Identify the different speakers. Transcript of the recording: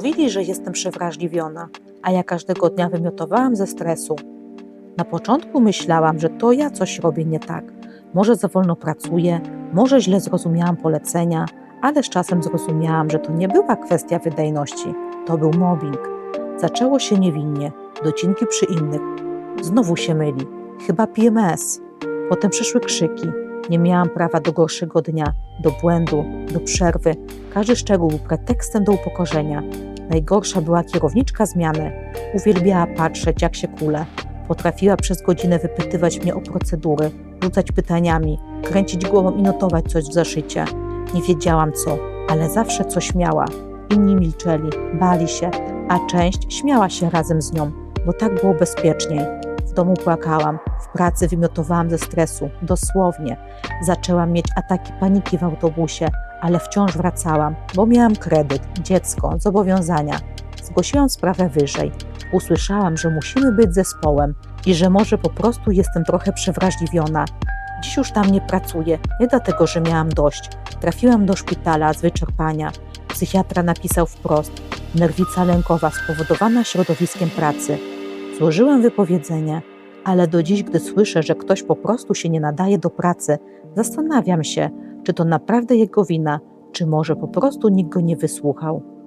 Speaker 1: Mówili, że jestem przewrażliwiona, a ja każdego dnia wymiotowałam ze stresu. Na początku myślałam, że to ja coś robię nie tak. Może za wolno pracuję, może źle zrozumiałam polecenia, ale z czasem zrozumiałam, że to nie była kwestia wydajności, to był mobbing. Zaczęło się niewinnie, docinki przy innych. Znowu się myli, chyba PMS. Potem przyszły krzyki. Nie miałam prawa do gorszego dnia, do błędu, do przerwy. Każdy szczegół był pretekstem do upokorzenia. Najgorsza była kierowniczka zmiany. Uwielbiała patrzeć, jak się kule. Potrafiła przez godzinę wypytywać mnie o procedury, rzucać pytaniami, kręcić głową i notować coś w zaszycie. Nie wiedziałam co, ale zawsze coś miała. Inni milczeli, bali się, a część śmiała się razem z nią, bo tak było bezpieczniej. W domu płakałam, w pracy wymiotowałam ze stresu, dosłownie. Zaczęłam mieć ataki paniki w autobusie, ale wciąż wracałam, bo miałam kredyt, dziecko, zobowiązania. Zgłosiłam sprawę wyżej. Usłyszałam, że musimy być zespołem i że może po prostu jestem trochę przewrażliwiona. Dziś już tam nie pracuję, nie dlatego, że miałam dość. Trafiłam do szpitala z wyczerpania. Psychiatra napisał wprost: nerwica lękowa spowodowana środowiskiem pracy. Złożyłam wypowiedzenie, ale do dziś, gdy słyszę, że ktoś po prostu się nie nadaje do pracy, zastanawiam się, czy to naprawdę jego wina, czy może po prostu nikt go nie wysłuchał.